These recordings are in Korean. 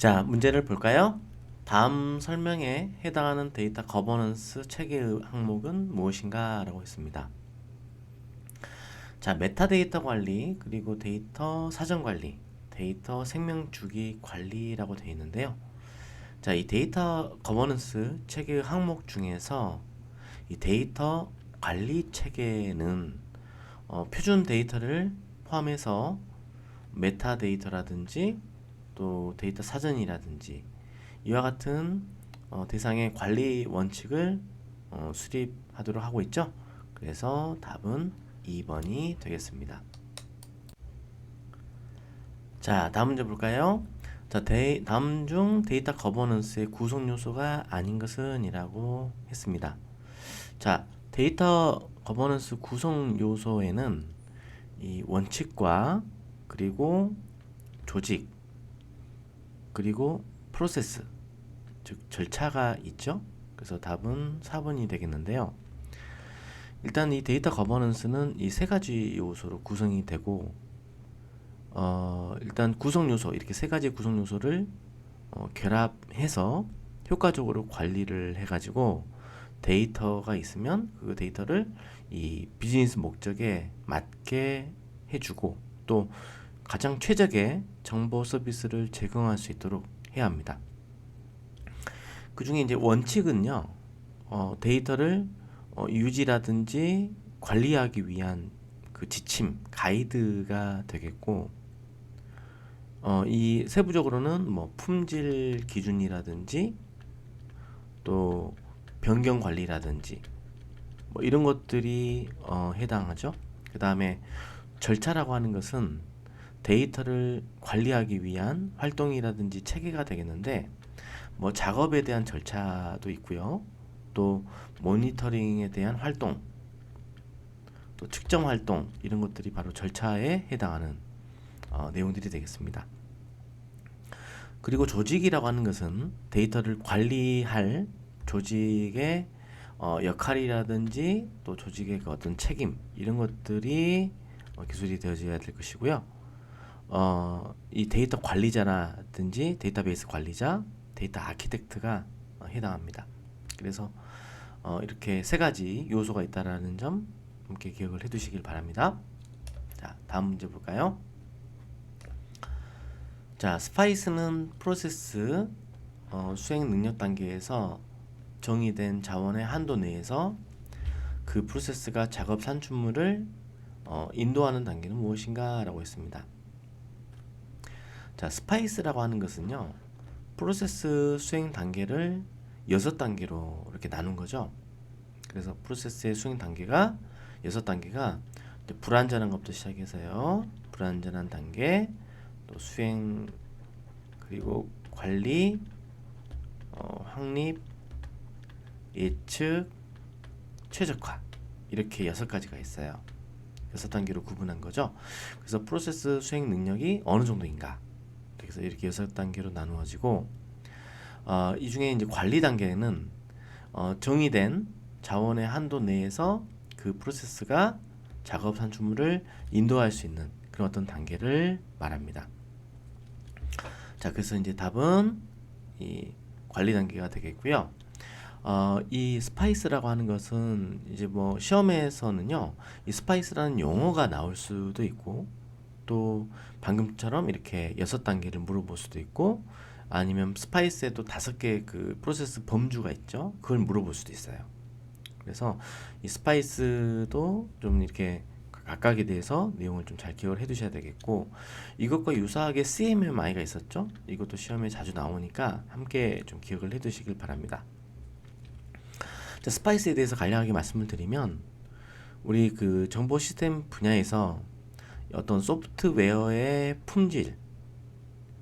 자, 문제를 볼까요? 다음 설명에 해당하는 데이터 거버넌스 체계의 항목은 무엇인가? 라고 했습니다. 자, 메타데이터 관리, 그리고 데이터 사전 관리, 데이터 생명 주기 관리라고 되어 있는데요. 자, 이 데이터 거버넌스 체계의 항목 중에서 이 데이터 관리 체계는 어, 표준 데이터를 포함해서 메타데이터라든지 또 데이터 사전이라든지 이와 같은 어, 대상의 관리 원칙을 어, 수립하도록 하고 있죠. 그래서 답은 2번이 되겠습니다. 자, 다음 문제 볼까요? 자, 데이, 다음 중 데이터 거버넌스의 구성 요소가 아닌 것은 이라고 했습니다. 자, 데이터 거버넌스 구성 요소에는 이 원칙과 그리고 조직 그리고 프로세스 즉 절차가 있죠. 그래서 답은 4번이 되겠는데요. 일단 이 데이터 거버넌스는 이 세 가지 요소로 구성이 되고 어, 일단 구성 요소 이렇게 세 가지 구성 요소를 어, 결합해서 효과적으로 관리를 해가지고 데이터가 있으면 그 데이터를 이 비즈니스 목적에 맞게 해주고 또 가장 최적의 정보 서비스를 제공할 수 있도록 해야 합니다. 그 중에 이제 원칙은요, 어, 데이터를 어, 유지라든지 관리하기 위한 그 지침, 가이드가 되겠고, 어, 이 세부적으로는 뭐 품질 기준이라든지 또 변경 관리라든지 뭐 이런 것들이 어, 해당하죠. 그 다음에 절차라고 하는 것은 데이터를 관리하기 위한 활동이라든지 체계가 되겠는데 뭐 작업에 대한 절차도 있고요. 또 모니터링에 대한 활동, 또 측정 활동 이런 것들이 바로 절차에 해당하는 어, 내용들이 되겠습니다. 그리고 조직이라고 하는 것은 데이터를 관리할 조직의 어, 역할이라든지 또 조직의 그 어떤 책임 이런 것들이 어, 기술이 되어져야 될 것이고요. 어, 이 데이터 관리자라든지 데이터베이스 관리자, 데이터 아키텍트가 어, 해당합니다. 그래서 어, 이렇게 세 가지 요소가 있다라는 점 함께 기억을 해두시길 바랍니다. 자, 다음 문제 볼까요? 자, 스파이스는 프로세스 어, 수행 능력 단계에서 정의된 자원의 한도 내에서 그 프로세스가 작업 산출물을 어, 인도하는 단계는 무엇인가 라고 했습니다. 자, 스파이스라고 하는 것은요. 프로세스 수행 단계를 여섯 단계로 이렇게 나눈 거죠. 그래서 프로세스의 수행 단계가 여섯 단계가 불완전한 것부터 시작해서요. 불완전한 단계, 또 수행 그리고 관리, 어, 확립, 예측, 최적화 이렇게 여섯 가지가 있어요. 여섯 단계로 구분한 거죠. 그래서 프로세스 수행 능력이 어느 정도인가. 그래서 이렇게 여섯 단계로 나누어지고 어, 이 중에 이제 관리 단계는 어, 정의된 자원의 한도 내에서 그 프로세스가 작업 산출물을 인도할 수 있는 그런 어떤 단계를 말합니다. 자, 그래서 이제 답은 이 관리 단계가 되겠고요. 어, 이 스파이스라고 하는 것은 이제 뭐 시험에서는요, 이 스파이스라는 용어가 나올 수도 있고, 또 방금처럼 이렇게 여섯 단계를 물어볼 수도 있고, 아니면 스파이스에도 다섯 개그 프로세스 범주가 있죠. 그걸 물어볼 수도 있어요. 그래서 이 스파이스도 좀 이렇게 각각에 대해서 내용을 좀 잘 기억을 해 두셔야 되겠고 이것과 유사하게 CMMI가 있었죠. 이것도 시험에 자주 나오니까 함께 좀 기억을 해 두시길 바랍니다. 자, 스파이스에 대해서 간략하게 말씀을 드리면 우리 그 정보 시스템 분야에서 어떤 소프트웨어의 품질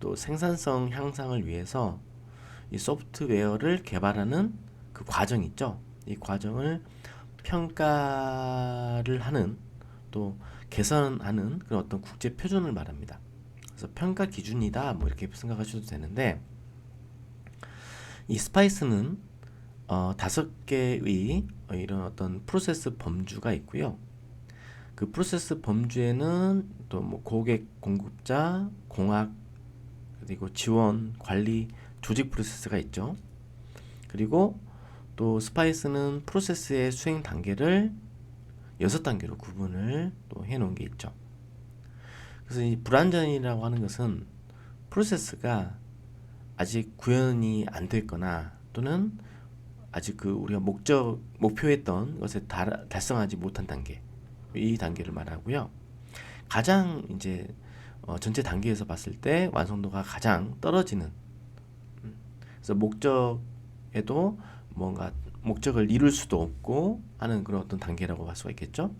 또 생산성 향상을 위해서 이 소프트웨어를 개발하는 그 과정 있죠. 이 과정을 평가를 하는 또 개선하는 그런 어떤 국제 표준을 말합니다. 그래서 평가 기준이다 뭐 이렇게 생각하셔도 되는데 이 스파이스는 어, 다섯 개의 이런 어떤 프로세스 범주가 있고요. 그 프로세스 범주에는 또 뭐 고객, 공급자, 공학, 그리고 지원, 관리, 조직 프로세스가 있죠. 그리고 또 스파이스는 프로세스의 수행 단계를 여섯 단계로 구분을 또 해 놓은 게 있죠. 그래서 이 불완전이라고 하는 것은 프로세스가 아직 구현이 안 됐거나 또는 아직 그 우리가 목적 목표했던 것에 달, 달성하지 못한 단계 이 단계를 말하고요. 가장 이제 어, 전체 단계에서 봤을 때 완성도가 가장 떨어지는 음, 그래서 목적에도 뭔가 목적을 이룰 수도 없고 하는 그런 어떤 단계라고 볼 수가 있겠죠.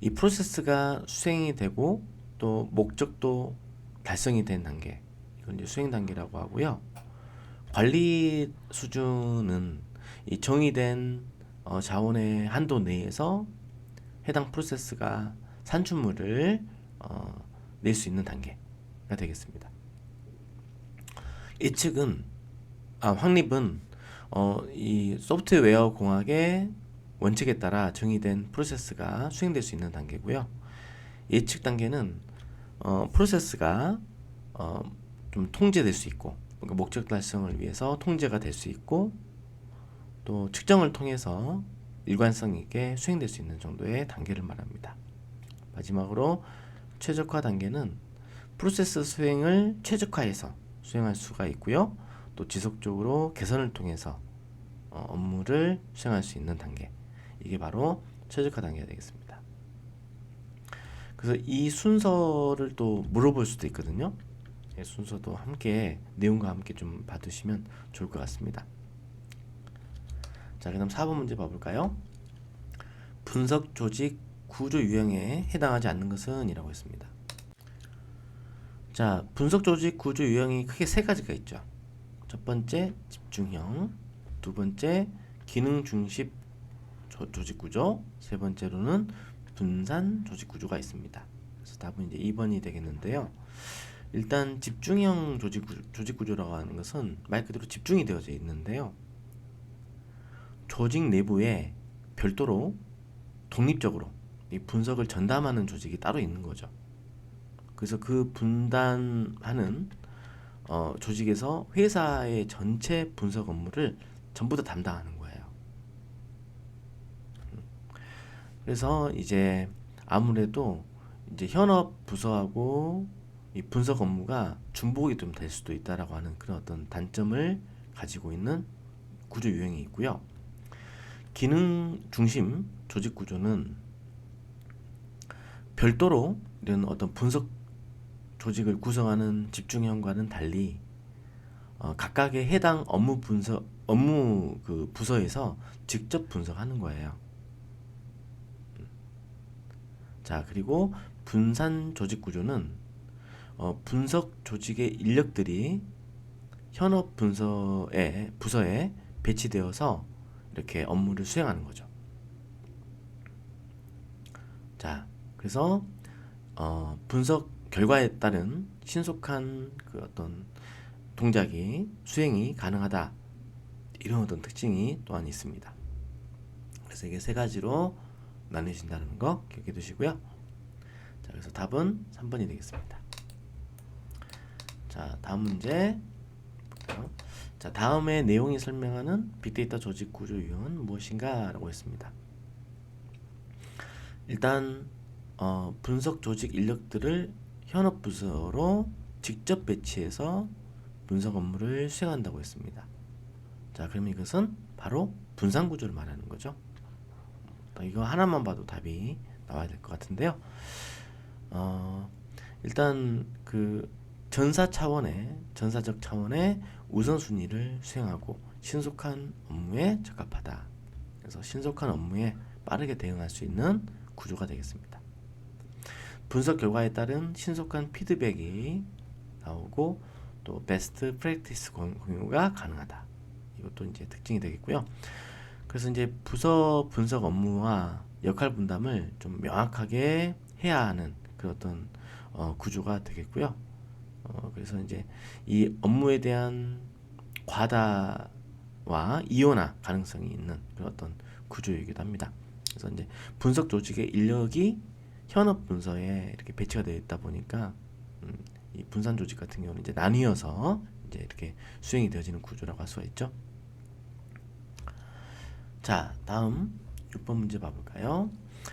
이 프로세스가 수행이 되고 또 목적도 달성이 된 단계 이건 이제 수행 단계라고 하고요. 관리 수준은 이 정의된 어, 자원의 한도 내에서 해당 프로세스가 산출물을 어, 낼 수 있는 단계가 되겠습니다. 예측은 아 확립은 어, 이 소프트웨어 공학의 원칙에 따라 정의된 프로세스가 수행될 수 있는 단계고요. 예측 단계는 어, 프로세스가 어, 좀 통제될 수 있고 그러니까 목적 달성을 위해서 통제가 될 수 있고 또 측정을 통해서 일관성 있게 수행될 수 있는 정도의 단계를 말합니다. 마지막으로 최적화 단계는 프로세스 수행을 최적화해서 수행할 수가 있고요. 또 지속적으로 개선을 통해서 어, 업무를 수행할 수 있는 단계. 이게 바로 최적화 단계가 되겠습니다. 그래서 이 순서를 또 물어볼 수도 있거든요. 예, 순서도 함께 내용과 함께 좀 봐두시면 좋을 것 같습니다. 자, 그 다음 4번 문제 봐볼까요? 분석 조직 구조 유형에 해당하지 않는 것은 이라고 했습니다. 자, 분석 조직 구조 유형이 크게 세 가지가 있죠. 첫 번째 집중형, 두 번째 기능 중심 조직 구조, 세 번째로는 분산 조직 구조가 있습니다. 그래서 답은 이제 2번이 되겠는데요. 일단 집중형 조직, 구조, 조직 구조라고 하는 것은 말 그대로 집중이 되어져 있는데요. 조직 내부에 별도로 독립적으로 이 분석을 전담하는 조직이 따로 있는 거죠. 그래서 그 분단하는 어, 조직에서 회사의 전체 분석 업무를 전부 다 담당하는 거예요. 음. 그래서 이제 아무래도 이제 현업 부서하고 이 분석 업무가 중복이 좀 될 수도 있다라고 하는 그런 어떤 단점을 가지고 있는 구조 유형이 있고요. 기능 중심 조직 구조는 별도로 이런 어떤 분석 조직을 구성하는 집중형과는 달리 어, 각각의 해당 업무 분석 업무 그 부서에서 직접 분석하는 거예요. 자 그리고 분산 조직 구조는 어, 분석 조직의 인력들이 현업 분서에 부서에 배치되어서 이렇게 업무를 수행하는 거죠. 자, 그래서 어, 분석 결과에 따른 신속한 그 어떤 동작이 수행이 가능하다 이런 어떤 특징이 또한 있습니다. 그래서 이게 세 가지로 나뉘어진다는 거 기억해 두시고요. 자, 그래서 답은 3번이 되겠습니다. 자, 다음 문제 볼까요? 자, 다음의 내용이 설명하는 빅데이터 조직 구조 유형은 무엇인가? 라고 했습니다. 일단 어, 분석 조직 인력들을 현업 부서로 직접 배치해서 분석 업무를 수행한다고 했습니다. 자, 그러면 이것은 바로 분산 구조를 말하는 거죠. 이거 하나만 봐도 답이 나와야 될 것 같은데요. 어, 일단 그 전사 차원의 전사적 차원의 우선순위를 수행하고 신속한 업무에 적합하다. 그래서 신속한 업무에 빠르게 대응할 수 있는 구조가 되겠습니다. 분석 결과에 따른 신속한 피드백이 나오고 또 베스트 프랙티스 공유가 가능하다. 이것도 이제 특징이 되겠고요. 그래서 이제 부서 분석 업무와 역할 분담을 좀 명확하게 해야 하는 그런 어떤 어, 구조가 되겠고요. 어, 그래서 이제 이 업무에 대한 과다와 이원화 가능성이 있는 그런 어떤 구조이기도 합니다. 그래서 이제 분석 조직의 인력이 현업 분서에 이렇게 배치가 되어 있다 보니까 음, 이 분산 조직 같은 경우는 이제 나뉘어서 이제 이렇게 수행이 되어지는 구조라고 할 수가 있죠. 자, 다음 6번 문제 봐볼까요?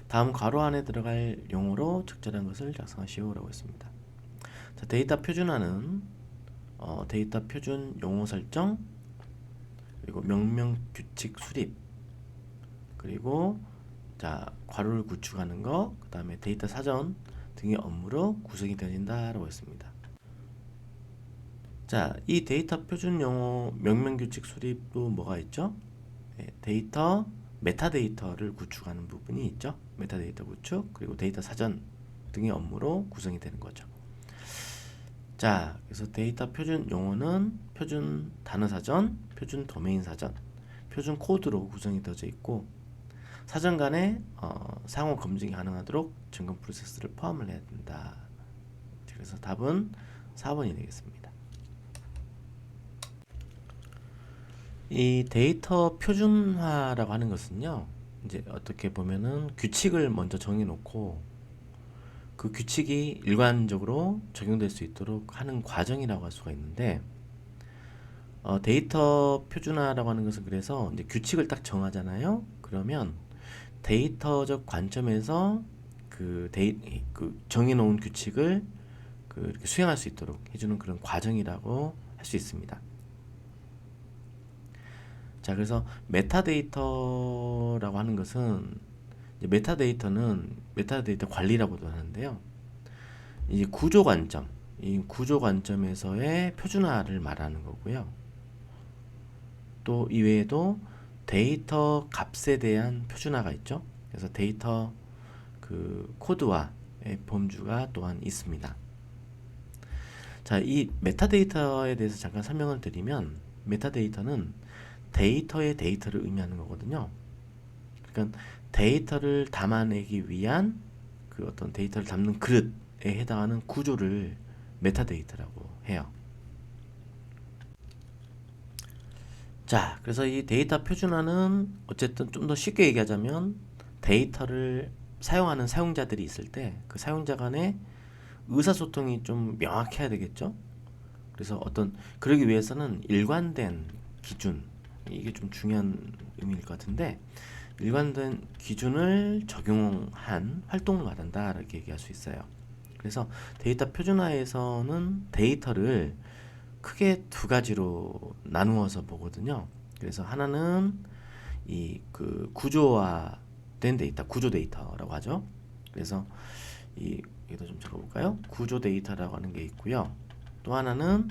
다음 괄호 안에 들어갈 용어로 적절한 것을 작성하시오라고 했습니다. 자, 데이터 표준화는 어, 데이터 표준 용어 설정 그리고 명령 규칙 수립 그리고 자 괄호를 구축하는 거 그 다음에 데이터 사전 등의 업무로 구성이 되어진다라고 했습니다. 자, 이 데이터 표준 용어 명명 규칙 수립도 뭐가 있죠? 예, 데이터 메타데이터를 구축하는 부분이 있죠. 메타데이터 구축 그리고 데이터 사전 등의 업무로 구성이 되는 거죠. 자, 그래서 데이터 표준 용어는 표준 단어 사전, 표준 도메인 사전, 표준 코드로 구성이 되어져 있고 사전 간에 어, 상호 검증이 가능하도록 점검 프로세스를 포함을 해야 된다. 그래서 답은 4번이 되겠습니다. 이 데이터 표준화라고 하는 것은요. 이제 어떻게 보면은 규칙을 먼저 정해 놓고 그 규칙이 일관적으로 적용될 수 있도록 하는 과정이라고 할 수가 있는데 어, 데이터 표준화라고 하는 것은 그래서 이제 규칙을 딱 정하잖아요. 그러면 데이터적 관점에서 그 데이 그 정해놓은 규칙을 그 이렇게 수행할 수 있도록 해주는 그런 과정이라고 할 수 있습니다. 자, 그래서 메타데이터라고 하는 것은 메타데이터는 메타데이터 관리라고도 하는데요. 이 구조 관점, 이 구조 관점에서의 표준화를 말하는 거고요. 또 이외에도 데이터 값에 대한 표준화가 있죠. 그래서 데이터 그 코드화의 범주가 또한 있습니다. 자, 이 메타데이터에 대해서 잠깐 설명을 드리면 메타데이터는 데이터의 데이터를 의미하는 거거든요. 그러니까 데이터를 담아내기 위한 그 어떤 데이터를 담는 그릇에 해당하는 구조를 메타데이터라고 해요. 자, 그래서 이 데이터 표준화는 어쨌든 좀 더 쉽게 얘기하자면 데이터를 사용하는 사용자들이 있을 때 그 사용자 간의 의사소통이 좀 명확해야 되겠죠? 그래서 어떤 그러기 위해서는 일관된 기준 이게 좀 중요한 의미일 것 같은데 일관된 기준을 적용한 활동을 말한다 이렇게 얘기할 수 있어요. 그래서 데이터 표준화에서는 데이터를 크게 두 가지로 나누어서 보거든요. 그래서 하나는 이 그 구조화된 데이터, 구조 데이터라고 하죠. 그래서 이 여기다 좀 적어볼까요? 구조 데이터라고 하는 게 있고요. 또 하나는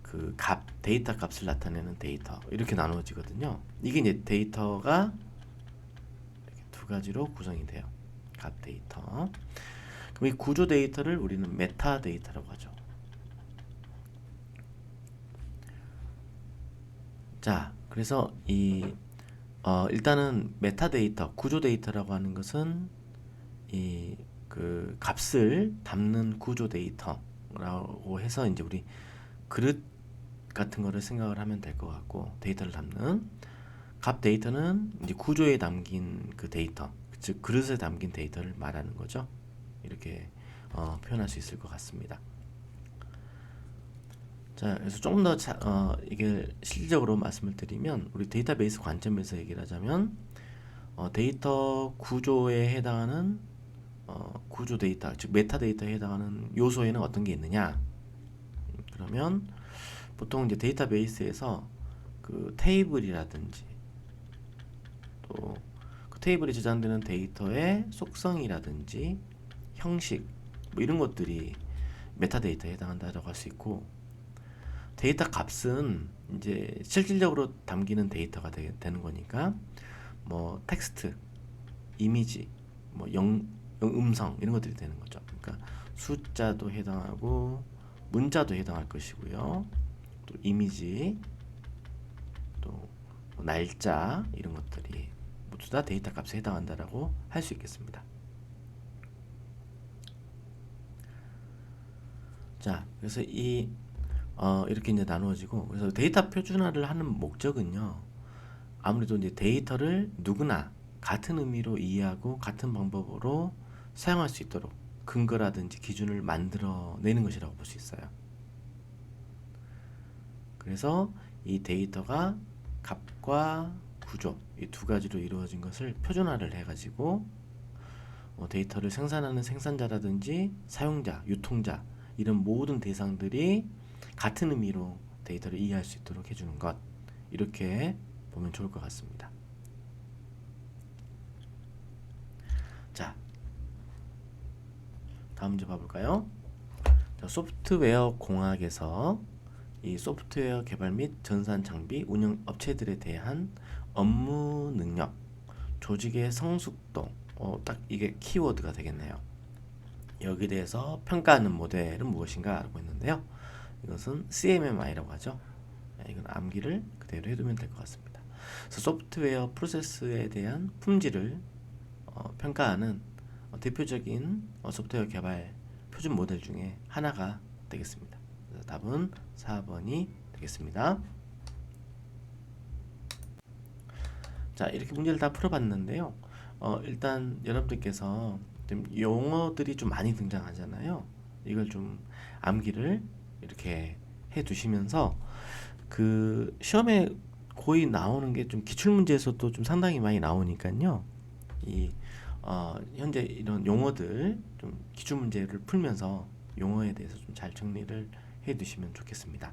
그 값, 데이터 값을 나타내는 데이터 이렇게 나누어지거든요. 이게 이제 데이터가 두 가지로 구성이 돼요. 값 데이터. 그럼 이 구조 데이터를 우리는 메타 데이터라고 하죠. 자, 그래서 이 어, 일단은 메타 데이터, 구조 데이터라고 하는 것은 이 그 값을 담는 구조 데이터라고 해서 이제 우리 그릇 같은 거를 생각을 하면 될 것 같고 데이터를 담는 값 데이터는 이제 구조에 담긴 그 데이터, 즉 그릇에 담긴 데이터를 말하는 거죠. 이렇게 어, 표현할 수 있을 것 같습니다. 자, 그래서 조금 더 자, 어, 이게 실질적으로 말씀을 드리면 우리 데이터베이스 관점에서 얘기를 하자면 어, 데이터 구조에 해당하는 어, 구조 데이터, 즉 메타 데이터에 해당하는 요소에는 어떤 게 있느냐? 그러면 보통 이제 데이터베이스에서 그 테이블이라든지 또 그 테이블에 저장되는 데이터의 속성이라든지 형식 뭐 이런 것들이 메타데이터에 해당한다고 할 수 있고 데이터 값은 이제 실질적으로 담기는 데이터가 되, 는 거니까 뭐 텍스트, 이미지, 뭐 영, 음성 이런 것들이 되는 거죠. 그러니까 숫자도 해당하고 문자도 해당할 것이고요. 또 이미지, 또뭐 날짜 이런 것들이 모두 다 데이터 값에 해당한다라고 할 수 있겠습니다. 자, 그래서 이 어, 이렇게 이제 나누어지고 그래서 데이터 표준화를 하는 목적은요. 아무래도 이제 데이터를 누구나 같은 의미로 이해하고 같은 방법으로 사용할 수 있도록 근거라든지 기준을 만들어내는 것이라고 볼 수 있어요. 그래서 이 데이터가 값과 구조 이 두 가지로 이루어진 것을 표준화를 해가지고 어, 데이터를 생산하는 생산자라든지 사용자, 유통자 이런 모든 대상들이 같은 의미로 데이터를 이해할 수 있도록 해주는 것 이렇게 보면 좋을 것 같습니다. 자, 다음 문제 봐볼까요? 자, 소프트웨어 공학에서 이 소프트웨어 개발 및 전산 장비 운영 업체들에 대한 업무 능력, 조직의 성숙도, 어, 딱 이게 키워드가 되겠네요. 여기에 대해서 평가하는 모델은 무엇인가 알고 있는데요. 이것은 CMMI라고 하죠. 네, 이건 암기를 그대로 해두면 될 것 같습니다. 소프트웨어 프로세스에 대한 품질을 어, 평가하는 어, 대표적인 어, 소프트웨어 개발 표준 모델 중에 하나가 되겠습니다. 답은 4번이 되겠습니다. 자, 이렇게 문제를 다 풀어봤는데요. 어, 일단 여러분들께서 좀 용어들이 좀 많이 등장하잖아요. 이걸 좀 암기를 이렇게 해 두시면서 그 시험에 거의 나오는 게 좀 기출 문제에서도 좀 상당히 많이 나오니까요. 이 어, 현재 이런 용어들 좀 기출 문제를 풀면서 용어에 대해서 좀 잘 정리를 해 두시면 좋겠습니다.